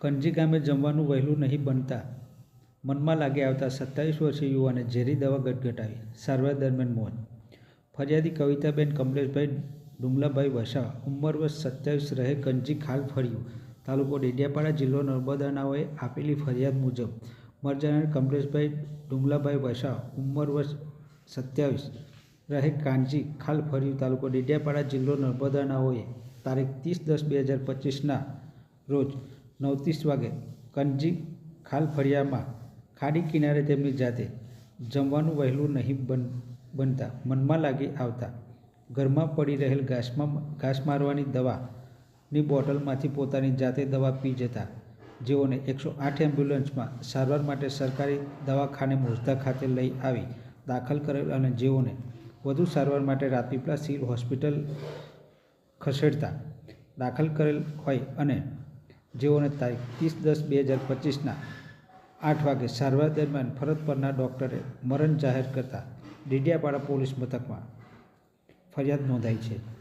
કંજી ગામે જમવાનું વહેલું નહીં બનતા. મનમાં લાગે આવતા સત્તાવીસ વર્ષીય યુવાને ઝેરી દવા ગટગટાવી, સારવાર દરમિયાન મોત. ફરિયાદી કવિતાબેન કમલેશભાઈ ડુમલાભાઈ વસાવા, ઉંમર વર્ષ સત્યાવીસ રહે કંજી ખાલ ફર્યું. તાલુકો ડેડિયાપાડા જિલ્લો નર્મદાનાઓએ આપેલી ફરિયાદ મુજબ મરજાના કમલેશભાઈ ડુમલાભાઈ વસાવા, ઉંમર વર્ષ સત્યાવીસ રહે કાંજી ખાલ ફર્યું. તાલુકો ડેડિયાપાડા જિલ્લો નર્મદાનાઓએ તારીખ ત્રીસ દસ બે હજાર પચીસના રોજ નવ ત્રીસ વાગે કંજી ખાલ ફળિયામાં ખાડી કિનારે તેમની જાતે જમવાનું વહેલું નહીં બન, બનતા મનમાં લાગી આવતા. ઘરમાં પડી રહેલ ઘાસમાં, ઘાસ મારવાની દવાની બોટલમાંથી પોતાની જાતે દવા પી જતા જેઓને એકસો આઠ એમ્બ્યુલન્સમાં સારવાર માટે સરકારી દવાખાને મોજદા ખાતે લઈ આવી દાખલ કરેલ અને જેઓને વધુ સારવાર માટે રાજપીપળા સિવિલ હોસ્પિટલ ખસેડતા દાખલ કરેલ હોય અને જેઓને તારીખ ત્રીસ દસ બે હજાર પચીસના આઠ વાગે સારવાર દરમિયાન ફરજ પરના ડૉક્ટરે મરણ જાહેર કરતા ડેડિયાપાડા પોલીસ મથકમાં ફરિયાદ નોંધાઈ છે.